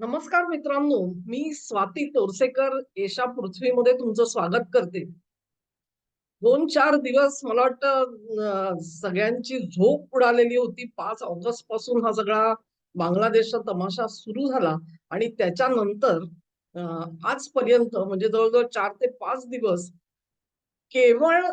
नमस्कार मित्रांनो मी स्वाती तोरसेकर एशा पृथ्वीमध्ये तुमचं स्वागत करते. दोन चार दिवस मला वाटतं सगळ्यांची झोप उडालेली होती. पाच ऑगस्टपासून हा सगळा बांगलादेशचा तमाशा सुरू झाला आणि त्याच्यानंतर आजपर्यंत म्हणजे जवळजवळ चार ते पाच दिवस केवळ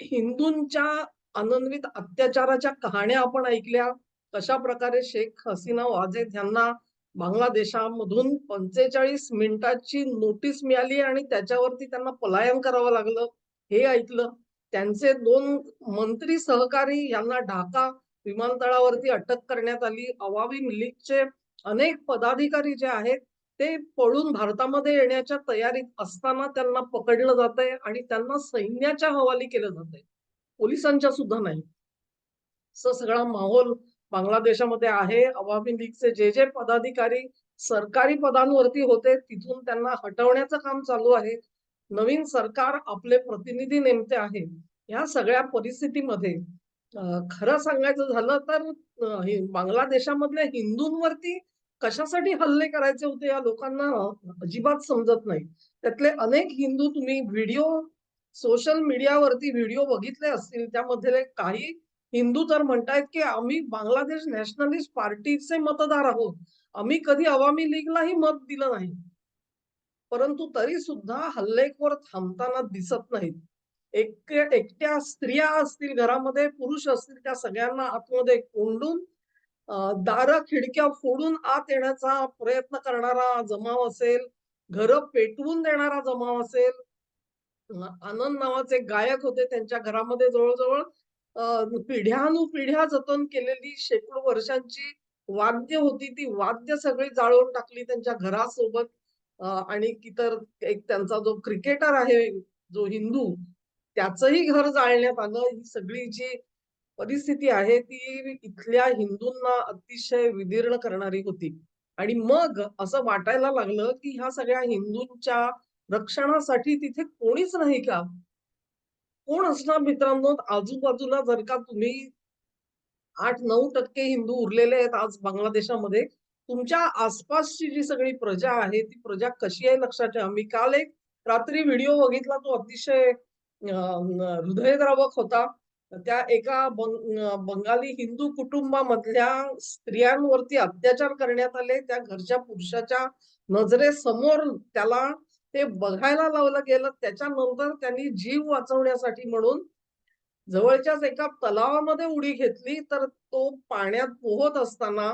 हिंदूंच्या अनन्वित अत्याचाराच्या कहाण्या आपण ऐकल्या कशा प्रकारे शेख हसीना वाजेद यांना बांगलादेशामधून पंचेचाळीस मिनिटाची नोटीस मिळाली आणि त्याच्यावरती त्यांना पलायन करावं लागलं. हे ऐकलं. त्यांचे दोन मंत्री सहकारी यांना ढाका विमानतळावरती अटक करण्यात आली. अवावी लीगचे अनेक पदाधिकारी जे आहेत ते पळून भारतामध्ये येण्याच्या तयारीत असताना त्यांना पकडलं जात आहे आणि त्यांना सैन्याच्या हवाली केलं जात आहे पोलिसांच्या सुद्धा नाही. सगळा माहोल बांगलादेशामध्ये आहे. अवामी लीगचे जे जे पदाधिकारी सरकारी पदांवरती होते तिथून त्यांना हटवण्याचं काम चालू आहे. नवीन सरकार आपले प्रतिनिधी नेमते आहे. या सगळ्या परिस्थितीमध्ये खरं सांगायचं झालं तर बांगलादेशामधल्या हिंदूंवरती कशासाठी हल्ले करायचे होते या लोकांना अजिबात समजत नाही. त्यातले अनेक हिंदू तुम्ही व्हिडिओ सोशल मीडियावरती व्हिडिओ बघितले असतील त्यामध्ये काही हिंदू तर म्हणतायत की आम्ही बांगलादेश नॅशनलिस्ट पार्टीचे मतदार आहोत आम्ही कधी अवामी लीगलाही मत दिलं नाही. परंतु तरी सुद्धा हल्लेखोर थांबताना दिसत नाहीत. एक एकट्या स्त्रिया असतील घरामध्ये पुरुष असतील त्या सगळ्यांना आतमध्ये कोंडून दार खिडक्या फोडून आत येण्याचा प्रयत्न करणारा जमाव असेल घर पेटवून देणारा जमाव असेल. आनंद नावाचे गायक होते त्यांच्या घरामध्ये जवळजवळ पिढ्यानुपिढ्या जतन केलेली शेकडो वर्षांची वाद्य होती ती वाद्य सगळी जाळून टाकली त्यांच्या घरासोबत. आणि इतर एक त्यांचा जो क्रिकेटर आहे जो हिंदू त्याचंही घर जाळण्यात आलं. ही सगळी जी परिस्थिती आहे ती इथल्या हिंदूंना अतिशय विदीर्ण करणारी होती. आणि मग असं वाटायला लागलं की ह्या सगळ्या हिंदूंच्या रक्षणासाठी तिथे कोणीच नाही का? कोण असणार मित्रांनो? आजूबाजूला जर का तुम्ही आठ नऊ टक्के हिंदू उरलेले आहेत आज बांगलादेशामध्ये तुमच्या आसपासची जी सगळी प्रजा आहे ती प्रजा कशी आहे लक्षात ठेवा. मी काल एक रात्री व्हिडिओ बघितला तो अतिशय हृदयद्रावक होता. त्या एका बंग बंगाली हिंदू कुटुंबामधल्या स्त्रियांवरती अत्याचार करण्यात आले. त्या घरच्या पुरुषाच्या नजरेसमोर त्याला ते बघायला लावलं गेलं त्याच्यानंतर त्यांनी जीव वाचवण्यासाठी म्हणून जवळच्याच एका तलावामध्ये उडी घेतली तर तो पाण्यात पोहत असताना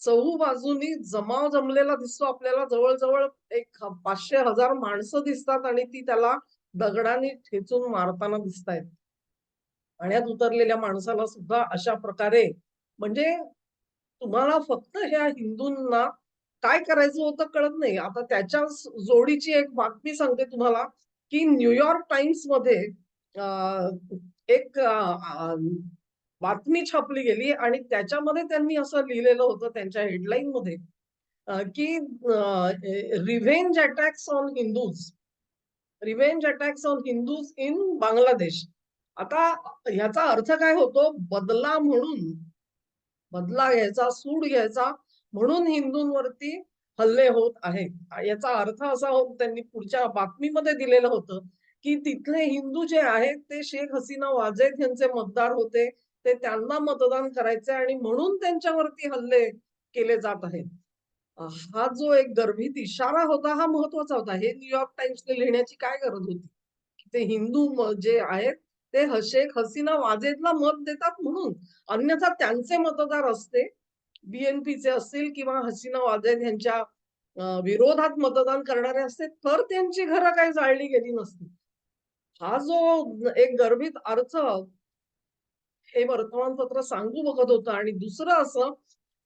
चहू बाजूनी जमाव जमलेला दिसतो. आपल्याला जवळजवळ एक पाचशे हजार माणसं दिसतात आणि ती त्याला दगडाने ठेचून मारताना दिसत आहेत पाण्यात उतरलेल्या माणसाला सुद्धा अशा प्रकारे म्हणजे तुम्हाला फक्त ह्या हिंदूंना काय करायचं होतं कळत नाही. आता त्याच्या जोडीची एक बातमी सांगते तुम्हाला की न्यूयॉर्क टाइम्समध्ये एक बातमी छापली गेली आणि त्याच्यामध्ये त्यांनी असं लिहिलेलं होतं त्यांच्या हेडलाईन मध्ये की revenge attacks on Hindus revenge attacks on Hindus in Bangladesh आता ह्याचा अर्थ काय होतो? बदला म्हणून बदला घ्यायचा सूड घ्यायचा म्हणून हिंदूंवरती हल्ले होत आहेत. याचा अर्थ असा होत त्यांनी पुढच्या बातमीमध्ये दिलेलं होतं की तिथले हिंदू जे आहेत ते शेख हसीना वाजेद यांचे मतदार होते. ते त्यांना मतदान करायचे आणि म्हणून त्यांच्यावरती हल्ले केले जात आहेत. हा जो एक गर्भित इशारा होता हा महत्त्वाचा होता. हे न्यूयॉर्क टाइम्सने लिहिण्याची काय गरज होती? ते हिंदू जे आहेत ते शेख हसीना वाजेदला मत देतात म्हणून. अन्यथा त्यांचे मतदार असते. बीएनपीचे असतील किंवा हसीना वाजेद यांच्या विरोधात मतदान करणारे असते तर त्यांची घरं काही जाळली गेली नसती हा जो एक गर्भित अर्थ हे वर्तमानपत्र सांगू बघत होतं आणि दुसरं असं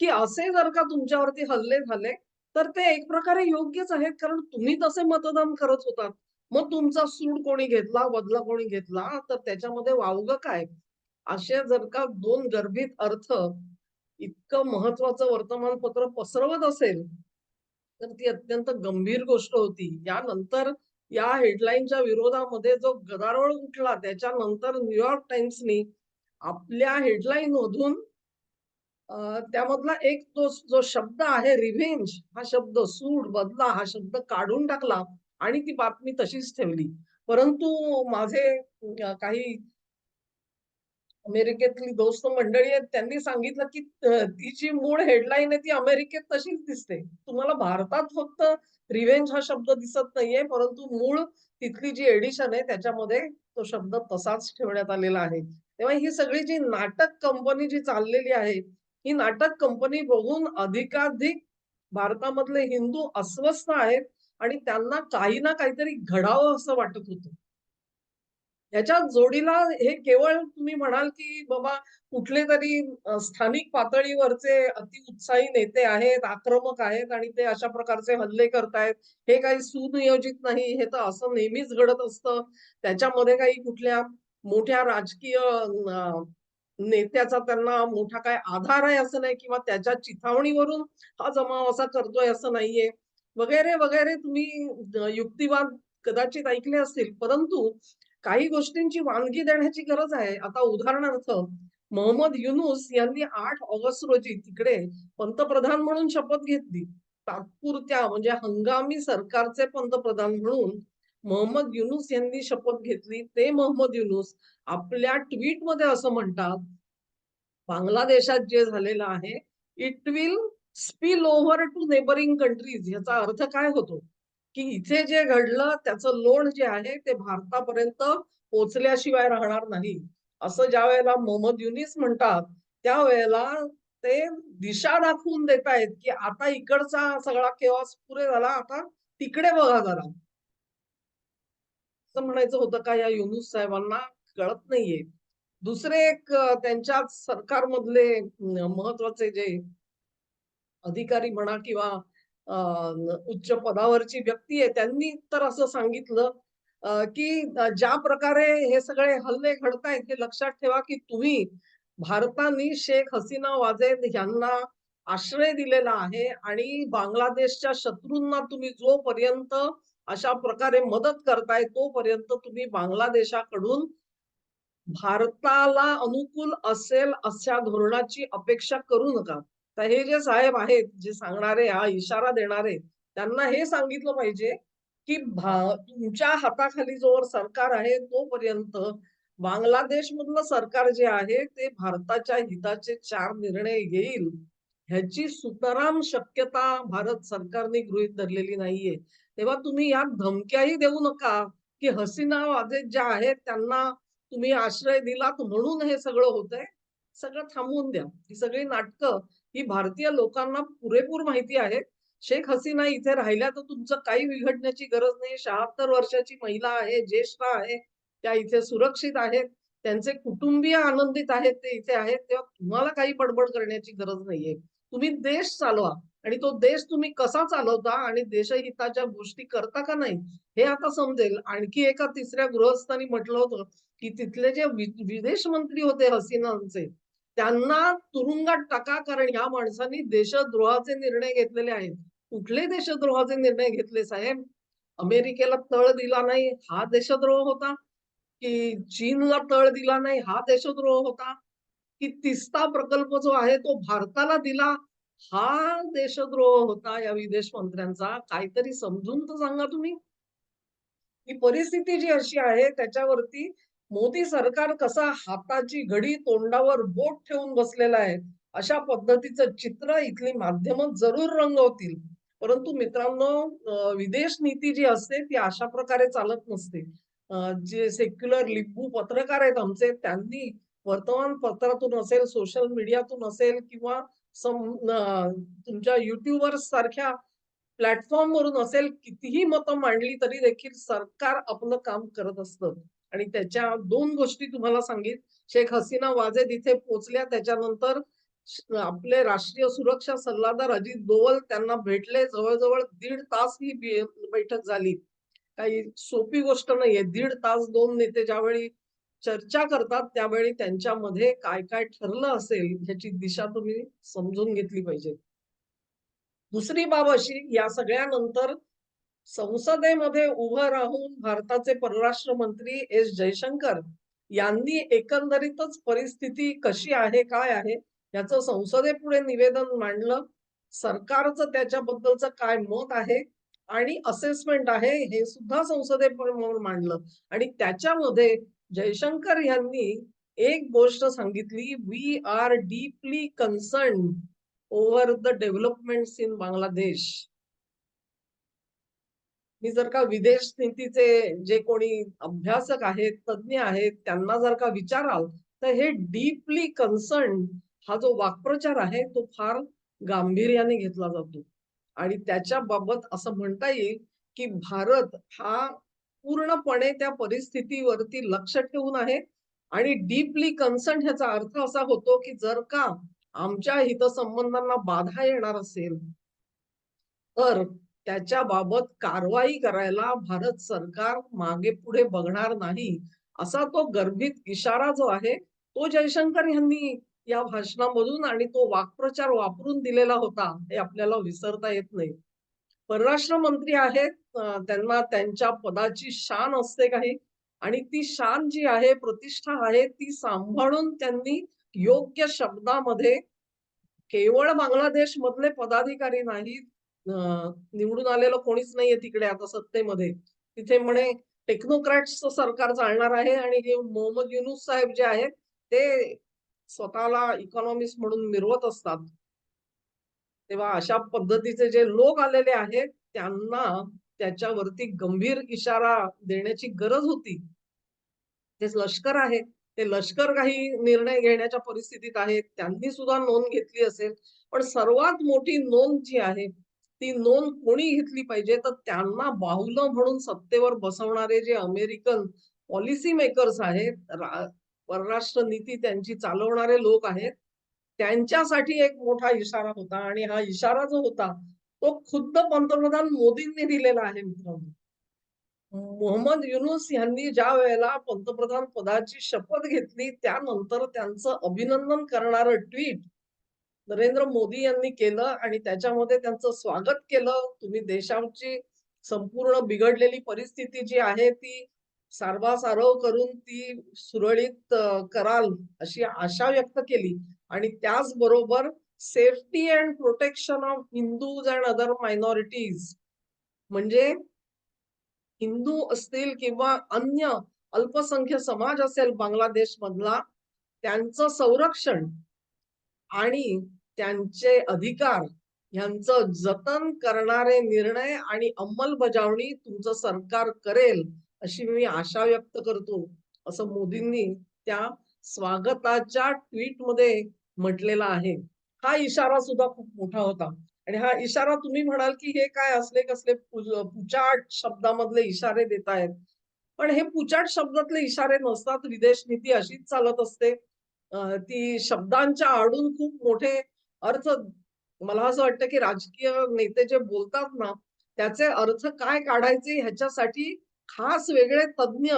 की असे जर का तुमच्यावरती हल्ले झाले तर ते एक प्रकारे योग्यच आहेत कारण तुम्ही तसे मतदान करत होतात. मग तुमचा सूड कोणी घेतला बदला कोणी घेतला तर त्याच्यामध्ये वावग काय? असे जर का दोन गर्भित अर्थ इतकं महत्वाचं वर्तमानपत्र पसरवत असेल तर ती अत्यंत गंभीर गोष्ट होती यानंतर या हेडलाईनच्या विरोधामध्ये जो गदारोळ उठला त्याच्यानंतर न्यूयॉर्क टाइम्सनी आपल्या हेडलाईन मधून त्यामधला एक तो जो शब्द आहे रिव्हेंज हा शब्द सूड, बदला हा शब्द काढून टाकला आणि ती बातमी तशीच ठेवली. परंतु माझे काही अमेरिकेतली दोस्त मंडळी आहेत त्यांनी सांगितलं, की ती जी मूळ हेडलाईन आहे ती अमेरिकेत तशीच दिसते. तुम्हाला भारतात फक्त रिव्हेंज हा शब्द दिसत नाहीये, परंतु मूळ तिथली जी एडिशन आहे त्याच्यामध्ये तो शब्द तसाच ठेवण्यात आलेला आहे. तेव्हा ही सगळी जी नाटक कंपनी जी चाललेली आहे, ही नाटक कंपनी बघून अधिकाधिक भारतामधले हिंदू अस्वस्थ आहेत आणि त्यांना काही ना काहीतरी घडावं असं वाटत होतं. ह्याच्या जोडीला हे केवळ तुम्ही म्हणाल, की बाबा कुठले तरी स्थानिक पातळीवरचे अतिउत्साही नेते आहेत, आक्रमक आहेत आणि ते अशा प्रकारचे हल्ले करतायत. हे काही सुनियोजित नाही, हे तर असं नेहमीच घडत असतं. त्याच्यामध्ये काही कुठल्या मोठ्या राजकीय नेत्याचा त्यांना मोठा काय आधार आहे असं नाही किंवा त्याच्या चिथावणीवरून हा जमाव असा करतोय असं नाहीये. वगैरे, वगैरे तुम्ही युक्तिवाद कदाचित ऐकले असतील. परंतु काही गोष्टींची वानगी देण्याची गरज आहे. आता उदाहरणार्थ मोहम्मद युनूस यांनी आठ ऑगस्ट रोजी तिकडे पंतप्रधान म्हणून शपथ घेतली. तात्पुरत्या म्हणजे हंगामी सरकारचे पंतप्रधान म्हणून मोहम्मद युनूस यांनी शपथ घेतली. ते मोहम्मद युनूस आपल्या ट्विटमध्ये असं म्हणतात, बांगलादेशात जे झालेलं आहे, it will spill over to neighbouring countries याचा अर्थ काय होतो? की इथे जे घडलं त्याचं लोण जे आहे ते भारतापर्यंत पोहोचल्याशिवाय राहणार नाही. असं ज्या वेळेला मोहम्मद युनिस म्हणतात, त्यावेळेला ते दिशा दाखवून देतायत, की आता इकडचा सगळा केवास पुरे झाला, आता तिकडे बघा जरा. असं म्हणायचं होतं का या युनुस साहेबांना कळत नाहीये. दुसरे एक त्यांच्या सरकारमधले महत्त्वाचे जे अधिकारी म्हणा किंवा उच्च पदावरची व्यक्ती आहे त्यांनी तर असं सांगितलं की ज्या प्रकारे हे सगळे हल्ले घडतायत हे लक्षात ठेवा की तुम्ही भारताने शेख हसीना वाजेद यांना आश्रय दिलेला आहे आणि बांगलादेशच्या शत्रूंना तुम्ही जोपर्यंत अशा प्रकारे मदत करताय तोपर्यंत तुम्ही बांगलादेशाकडून भारताला अनुकूल असेल अशा धोरणाची अपेक्षा करू नका. तर हे जे साहेब आहेत, जे सांगणारे हा इशारा देणारे, त्यांना हे सांगितलं पाहिजे, की भा तुमच्या हाताखाली जोवर सरकार आहे तोपर्यंत बांगलादेशमधलं सरकार जे आहे ते भारताच्या हिताचे चार निर्णय घेईल, ह्याची सुतराम शक्यता भारत सरकारने गृहीत धरलेली नाहीये. तेव्हा तुम्ही या धमक्याही देऊ नका, की हसीना वाजेद ज्या आहेत त्यांना तुम्ही आश्रय दिलात म्हणून हे सगळं होतंय. सगळं थांबवून द्या. ही सगळी नाटकं ही भारतीय लोकांना पुरेपूर माहिती आहे. शेख हसीना इथे राहिल्या तर तुमचं काही बिघडण्याची गरज नाही. 76 वर्षाची महिला आहे, ज्येष्ठ आहे. त्या इथे सुरक्षित आहेत. त्यांचे कुटुंबीय आनंदित आहेत, ते इथे आहेत. तेव्हा तुम्हाला काही बडबड करण्याची गरज नाहीये. तुम्ही देश चालवा आणि तो देश तुम्ही कसा चालवता आणि देशहिताच्या गोष्टी करता का नाही, हे आता समजेल. आणखी एका तिसऱ्या गृहस्थानी म्हटलं होतं, की तिथले जे विदेश मंत्री होते हसीनांचे, त्यांना तुरुंगात टाका कारण ह्या माणसांनी देशद्रोहाचे निर्णय घेतलेले आहेत. कुठले देशद्रोहाचे निर्णय घेतले साहेब? अमेरिकेला तळ दिला नाही हा देशद्रोह होता? की चीनला तळ दिला नाही हा देशद्रोह होता? की तिस्ता प्रकल्प जो आहे तो भारताला दिला हा देशद्रोह होता या विदेश मंत्र्यांचा? काहीतरी समजून तर सांगा तुम्ही. ही परिस्थिती जी अशी आहे त्याच्यावरती मोदी सरकार कसा हाताची घडी तोंडावर बोट ठेवून बसलेला आहे. अशा पद्धतीचं चित्र इथली माध्यमं जरूर रंगवतील. परंतु मित्रांनो विदेश नीती जी असते ती अशा प्रकारे चालत नसते. जे सेक्युलर लिंबू पत्रकार आहेत आमचे त्यांनी वर्तमानपत्रातून असेल, सोशल मीडियातून असेल किंवा सम तुमच्या YouTubeवर सारख्या प्लॅटफॉर्मवरून असेल, कितीही मतं मांडली तरी देखील सरकार आपलं काम करत असतं. आणि त्याच्या दोन गोष्टी तुम्हाला सांगित शेख हसीना वाजेद इथे पोहोचल्या त्याच्यानंतर आपले राष्ट्रीय सुरक्षा सल्लागार अजित दोवल त्यांना भेटले. जवळजवळ दीड तास ही बैठक झाली. काही सोपी गोष्ट नाहीये. दीड तास दोन नेते ज्यावेळी चर्चा करतात, त्यावेळी त्यांच्यामध्ये काय-काय ठरलं असेल, ह्याची दिशा तुम्ही समजून घेतली पाहिजे. दुसरी बाब अशी, या सगळ्यानंतर संसदेमध्ये उभं राहून भारताचे परराष्ट्र मंत्री एस. जयशंकर यांनी एकंदरीतच परिस्थिती कशी आहे, काय आहे, याचं संसदेपुढे निवेदन मांडलं सरकारचं त्याच्याबद्दलचं काय मत आहे आणि असेसमेंट आहे हे सुद्धा संसदेपुढे मांडलं आणि त्याच्यामध्ये जयशंकर यांनी एक गोष्ट सांगितली we are deeply concern over the development in Bangladesh मी जर का विदेश नीतीचे जे कोणी अभ्यासक आहेत तज्ज्ञ आहेत त्यांना जर का विचाराल तर हे डीपली कन्सर्न हा जो वाक्प्रचार आहे तो फार गांभीर्याने घेतला जातो. आणि त्याच्या बाबत असं म्हणता येईल की भारत हा पूर्णपणे त्या परिस्थितीवरती लक्ष ठेवून आहे. आणि डीपली कन्सर्न ह्याचा अर्थ असा होतो की जर का आमच्या हितसंबंधांना बाधा येणार असेल तर त्याच्याबाबत कारवाई करायला भारत सरकार मागे पुढे बघणार नाही असा तो गर्भित इशारा जो आहे तो जयशंकर यांनी या भाषणामधून आणि तो वाक्प्रचार वापरून दिलेला होता हे आपल्याला विसरता येत नाही. परराष्ट्र मंत्री आहेत त्यांना त्यांच्या पदाची शान असते काही आणि ती शान जी आहे प्रतिष्ठा आहे ती सांभाळून त्यांनी योग्य शब्दामध्ये केवळ बांगलादेश मधले पदाधिकारी नाहीत निवडून आलेलं कोणीच नाहीये तिकडे आता सत्तेमध्ये. तिथे म्हणे टेक्नोक्रॅट्सचं सरकार चालणार आहे आणि जे मोहम्मद युनुस साहेब जे आहेत ते स्वतःला इकॉनॉमिस्ट म्हणून मिरवत असतात. तेव्हा अशा पद्धतीचे जे लोक आलेले आहेत त्यांना त्याच्यावरती गंभीर इशारा देण्याची गरज होती. ते लष्कर आहे. ते लष्कर काही निर्णय घेण्याच्या परिस्थितीत आहेत. त्यांनी सुद्धा नोंद घेतली असेल. पण सर्वात मोठी नोंद जी आहे ती नोंद कोणी घेतली पाहिजे? तर त्यांना बाहुलं म्हणून सत्तेवर बसवणारे जे अमेरिकन पॉलिसी मेकर्स आहेत परराष्ट्र नीती त्यांची चालवणारे लोक आहेत त्यांच्यासाठी एक मोठा इशारा होता आणि हा इशारा जो होता तो खुद्द पंतप्रधान मोदींनी दिलेला आहे मित्रांनो. मोहम्मद युनुस यांनी ज्या वेळेला पंतप्रधान पदाची शपथ घेतली त्यानंतर त्यांचं अभिनंदन करणारं ट्विट नरेंद्र मोदी यांनी केलं आणि त्याच्यामध्ये त्यांचं स्वागत केलं. तुम्ही देशाची संपूर्ण बिघडलेली परिस्थिती जी आहे ती सारवासारव करून ती सुरळीत कराल अशी आशा व्यक्त केली. आणि त्याचबरोबर safety and protection of Hindus and other minorities म्हणजे हिंदू असतील किंवा अन्य अल्पसंख्य समाज असेल बांगलादेश मधला त्यांचं संरक्षण आणि त्यांचे अधिकार यांचं जतन करणारे निर्णय आणि अंमलबजावणी तुमचं सरकार करेल अशी मी आशा व्यक्त करतो असं मोदींनी त्या स्वागताच्या ट्विटमध्ये म्हटलेला आहे. हा इशारा सुद्धा खूप मोठा होता. आणि हा इशारा तुम्ही म्हणाल की हे काय असले कसले पुचाट शब्दामधले इशारे देत आहेत पण हे पुचाट शब्दातले इशारे नसतात विदेश नीती अशीच चालत असते. ती शब्दांच्या आडून खूप मोठे अर्थ मला असं वाटतं की राजकीय नेते जे बोलतात ना त्याचे अर्थ काय काढायचे ह्याच्यासाठी खास वेगळे तज्ज्ञ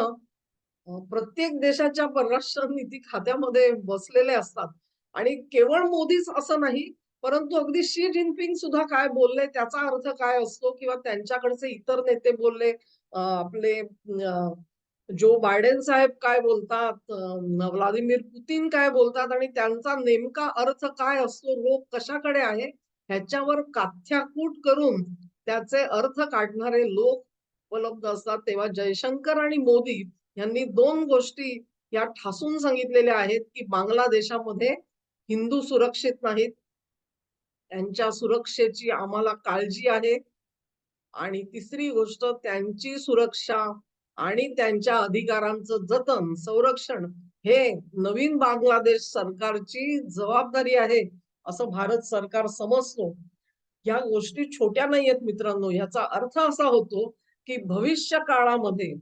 प्रत्येक देशाच्या परराष्ट्र नीती खात्यामध्ये बसलेले असतात. आणि केवळ मोदीच असं नाही परंतु अगदी शी जिनपिंग सुद्धा काय बोलले त्याचा अर्थ काय असतो किंवा त्यांच्याकडचे इतर नेते बोलले आपले जो बायडेन साहेब काय बोलतात व्लादिमीर पुतीन काय बोलतात आणि त्यांचा नेमका अर्थ काय असतो रोग कशाकडे आहे ह्याच्यावर काथ्याकूट करून त्याचे अर्थ काढणारे लोक उपलब्ध असतात. तेव्हा जयशंकर आणि मोदी यांनी दोन गोष्टी या ठासून सांगितलेल्या आहेत की बांगलादेशामध्ये हिंदू सुरक्षित नाहीत. त्यांच्या सुरक्षेची आम्हाला काळजी आहे. आणि तिसरी गोष्ट त्यांची सुरक्षा आणि त्यांच्या अधिकारांचं जतन संरक्षण हे नवीन बांगलादेश सरकारची जबाबदारी आहे असं भारत सरकार समजतो. या गोष्टी छोट्या नाही आहेत मित्रांनो. याचा अर्थ असा होतो की भविष्य काळामध्ये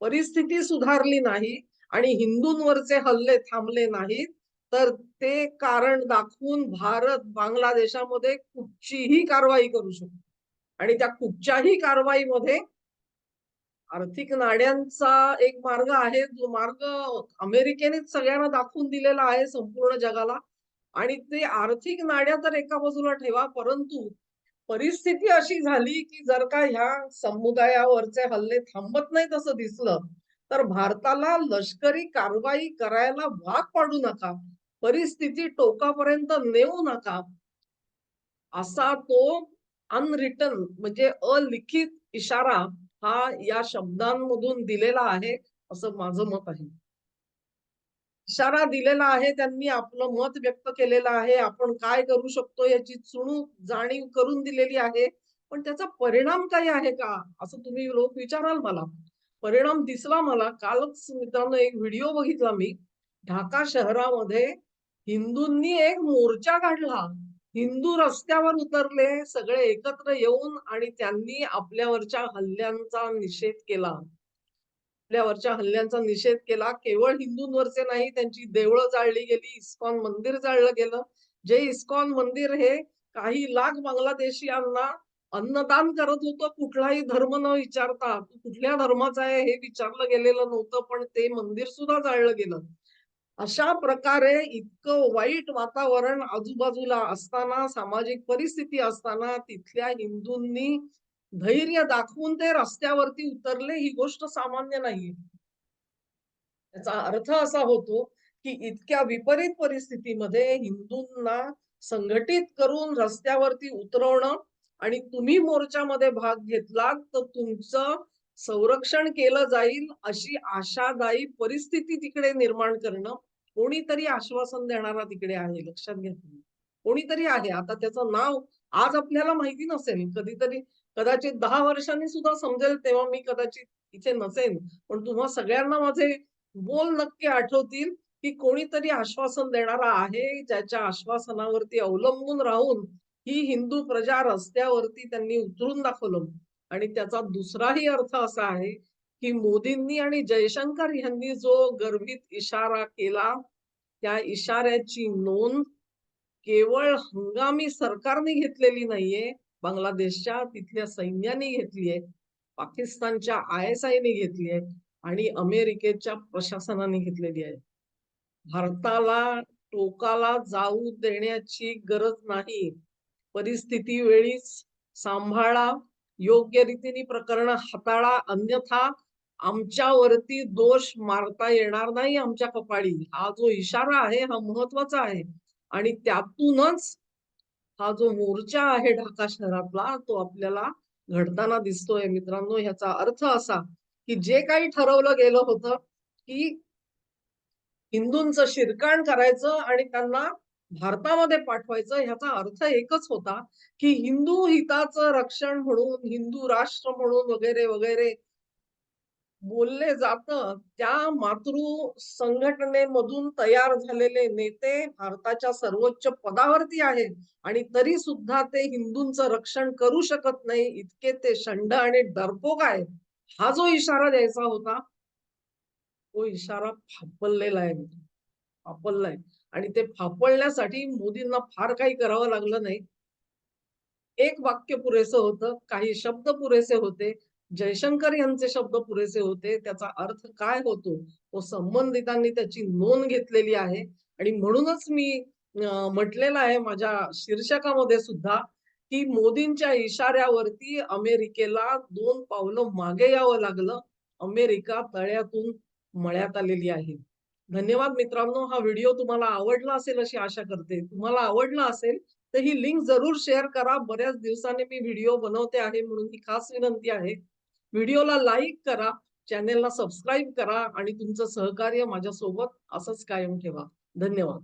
परिस्थिती सुधारली नाही आणि हिंदूंवरचे हल्ले थांबले नाहीत तर ते कारण दाखवून भारत बांगलादेशामध्ये कुठचीही कारवाई करू शकतो. आणि त्या कुठच्याही कारवाईमध्ये आर्थिक नाड्यांचा एक मार्ग आहे जो मार्ग अमेरिकेनेच सगळ्यांना दाखवून दिलेला आहे संपूर्ण जगाला. आणि ते आर्थिक नाड्या तर एका बाजूला ठेवा परंतु परिस्थिती अशी झाली की जर का ह्या समुदायावरचे हल्ले थांबत नाहीत असं दिसलं तर भारताला लष्करी कारवाई करायला भाग पाडू नका. परिस्थिती टोकापर्यंत नेऊ नका. असा तो अनरिटन म्हणजे अलिखित इशारा हा या शब्दांमधून दिलेला आहे असं माझं मत आहे. इशारा दिलेला आहे त्यांनी आपलं मत व्यक्त केलेलं आहे आपण काय करू शकतो याची चुणूक जाणीव करून दिलेली आहे पण त्याचा परिणाम काही आहे का? असं तुम्ही लोक विचाराल मला. परिणाम दिसला मला. कालच मित्रांनो एक व्हिडिओ बघितला मी. ढाका शहरामध्ये हिंदूंनी एक मोर्चा काढला. हिंदू रस्त्यावर उतरले सगळे एकत्र येऊन आणि त्यांनी आपल्यावरच्या हल्ल्यांचा निषेध केला. आपल्यावरच्या हल्ल्यांचा निषेध केला. केवळ हिंदूंवरचे नाही त्यांची देवळं जाळली गेली इस्कॉन मंदिर जाळलं गेलं. जे इस्कॉन मंदिर हे काही लाख बांगलादेशीयांना अन्नदान करत होतं कुठलाही धर्म न विचारता. तू कुठल्या धर्माचा आहे हे विचारलं गेलेलं नव्हतं पण ते मंदिर सुद्धा जाळलं गेलं. अशा प्रकारे इतकं वाईट वातावरण आजूबाजूला असताना सामाजिक परिस्थिती असताना तिथल्या हिंदूंनी धैर्य दाखवून ते रस्त्यावरती उतरले ही गोष्ट सामान्य नाही त्याचा अर्थ असा होतो की इतक्या विपरीत परिस्थितीमध्ये हिंदूंना संघटित करून रस्त्यावरती उतरवणं आणि तुम्ही मोर्चामध्ये भाग घेतलात तर तुमचं संरक्षण केलं जाईल अशी आशादायी परिस्थिती तिकडे निर्माण करणं. कोणीतरी आश्वासन देणारा तिकडे आहे लक्षात घ्या तुम्ही. कोणीतरी आहे आता त्याचं नाव आज आपल्याला माहिती नसेल. कधीतरी कदाचित दहा वर्षांनी सुद्धा समजेल तेव्हा मी कदाचित इथे नसेन. पण तुम्हा सगळ्यांना माझे बोल नक्की आठवतील की कोणीतरी आश्वासन देणारा आहे ज्याच्या आश्वासनावरती अवलंबून राहून ही हिंदू प्रजा रस्त्यावरती त्यांनी उतरून दाखवलं. आणि त्याचा दुसराही अर्थ असा आहे की मोदींनी आणि जयशंकर यांनी जो गर्भित इशारा केला त्या इशाऱ्याची नोंद केवळ हंगामी सरकारने घेतलेली नाहीये बांगलादेशच्या तिथल्या सैन्याने घेतली आहे पाकिस्तानच्या आय एस आयने घेतली आहे आणि अमेरिकेच्या प्रशासनाने घेतलेली आहे. भारताला टोकाला जाऊ देण्याची गरज नाही. परिस्थिती वेळीच सांभाळा योग्य रीतीने प्रकरण हाताळा अन्यथा आमच्यावरती दोष मारता येणार नाही आमच्या कपाळी. हा जो इशारा आहे हा महत्त्वाचा आहे. आणि त्यातूनच हा जो मोर्चा आहे ढाका शहरातला तो आपल्याला घडताना दिसतोय मित्रांनो. ह्याचा अर्थ असा की जे काही ठरवलं गेलं होतं की हिंदूंचं शिरकाण करायचं आणि त्यांना भारतामध्ये पाठवायचं ह्याचा अर्थ एकच होता की हिंदू हिताचं रक्षण म्हणून हिंदू राष्ट्र म्हणून वगैरे वगैरे बोलले जात. त्या मातृ संघटनेमधून तयार झालेले नेते भारताच्या सर्वोच्च पदावरती आहेत. आणि तरी सुद्धा ते हिंदूंचं रक्षण करू शकत नाही. इतके ते शंड आणि डरपोक आहेत. हा जो इशारा द्यायचा होता तो इशारा फापललेला आहे. फापललाय आणि ते फापळण्यासाठी मोदींना फार काही करावं लागलं नाही. एक वाक्य पुरेसं होतं. काही शब्द पुरेसे होते. जयशंकर यांचे शब्द पुरेसे होते. त्याचा अर्थ काय होतो? तो संबंधितांनी त्याची नोंद घेतलेली आहे. आणि म्हणूनच मी म्हटलेलं आहे माझ्या शीर्षकामध्ये सुद्धा की मोदींच्या इशाऱ्यावरती अमेरिकेला दोन पावलं मागे यावं लागलं. अमेरिका तळ्यातून मळ्यात आलेली आहे. धन्यवाद मित्रांनो. हा व्हिडिओ तुम्हाला आवडला असेल अशी आशा करते. तुम्हाला आवडला असेल तर ही लिंक जरूर शेअर करा. बऱ्याच दिवसांनी मी व्हिडिओ बनवते आहे म्हणून ही खास विनंती आहे. व्हिडिओला लाईक करा चॅनेलला सबस्क्राईब करा आणि तुमचं सहकार्य माझ्यासोबत असंच कायम ठेवा. धन्यवाद.